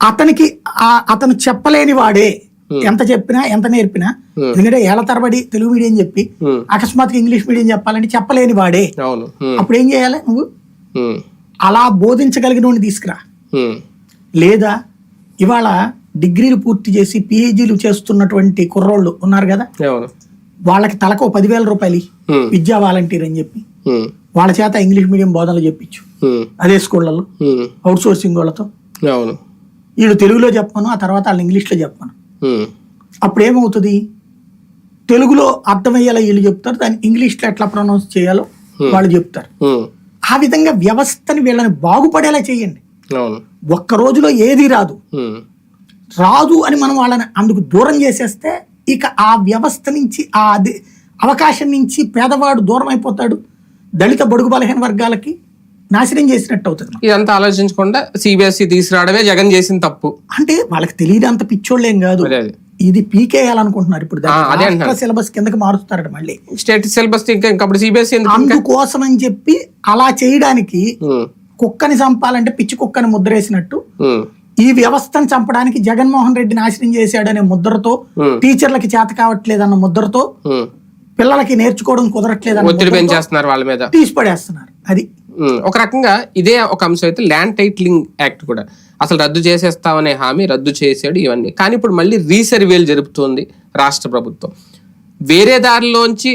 అతనికి అతను చెప్పలేని వాడే. ఎంత చెప్పినా ఎంత నేర్పినా. ఎందుకంటే ఏళ్ళ తరబడి తెలుగు మీడియం చెప్పి ఉమ్, అకస్మాత్తుగా ఇంగ్లీష్ మీడియం చెప్పాలంటే చెప్పలేని వాడే. అప్పుడు ఏం చేయాలి నువ్వు? అలా బోధించగలిగిన తీసుకురా. లేదా ఇవాళ డిగ్రీలు పూర్తి చేసి పిహెచ్డీలు చేస్తున్నటువంటి కుర్రోళ్ళు ఉన్నారు కదా? వాళ్ళకి తలకు పదివేల రూపాయలు విద్యా వాలంటీర్ అని చెప్పి. వాళ్ళ చేత ఇంగ్లీష్ మీడియం బోధనలు చెప్పించు. అదే స్కూళ్ళలో అవుట్ సోర్సింగ్ వాళ్ళతో. వీళ్ళు తెలుగులో చెప్పను ఆ తర్వాత వాళ్ళు ఇంగ్లీష్లో చెప్పను. అప్పుడు ఏమవుతుంది తెలుగులో అర్థమయ్యేలా వీళ్ళు చెప్తారు దాన్ని ఇంగ్లీష్లో ఎట్లా ప్రొనౌన్స్ చేయాలో వాళ్ళు చెప్తారు. ఆ విధంగా వ్యవస్థని వీళ్ళని బాగుపడేలా చేయండి. ఒక్క రోజులో ఏది రాదు. రాదు అని మనం వాళ్ళని అందుకు దూరం చేసేస్తే ఇక ఆ వ్యవస్థ నుంచి ఆ అవకాశం నుంచి పేదవాడు దూరం అయిపోతాడు దళిత బడుగు బలహీన వర్గాలకి నాశనం చేసినట్టు అవుతుంది ఇదంతా ఆలోచించకుండా సిబిఎస్ఈ తీసుకురావడమే జగన్ చేసిన తప్పు. అంటే వాళ్ళకి తెలియదు అంత పిచ్చోళ్ళేం కాదు. ఇది పీకేయాలనుకుంటున్నారు ఇప్పుడు. సిలబస్ కిందకి మారుస్తారట మళ్ళీ. స్టేట్ సిలబస్ ఇంకా ఇంకా అప్పుడు సిబిఎస్ఈ? అందుకోసం అని చెప్పి అలా చేయడానికి కుక్కని చంపాలంటే పిచ్చి కుక్కని ముద్రేసినట్టు ఈ వ్యవస్థను చంపడానికి జగన్మోహన్ రెడ్డి నాశనం చేశాడనే ముద్రతో టీచర్లకి చేత కావట్లేదన్న ముద్రతో. పిల్లలకి నేర్చుకోవడం కుదరట్లేదన్న తీసి పడేస్తున్నారు అది ఒక రకంగా ఇదే ఒక అంశం అయితే ల్యాండ్ టైటిలింగ్ యాక్ట్ కూడా. అసలు రద్దు చేసేస్తామనే హామీ రద్దు చేసాడు ఇవన్నీ. కానీ ఇప్పుడు మళ్ళీ రీసర్వేలు జరుపుతోంది రాష్ట్ర ప్రభుత్వం. వేరే దారిలోంచి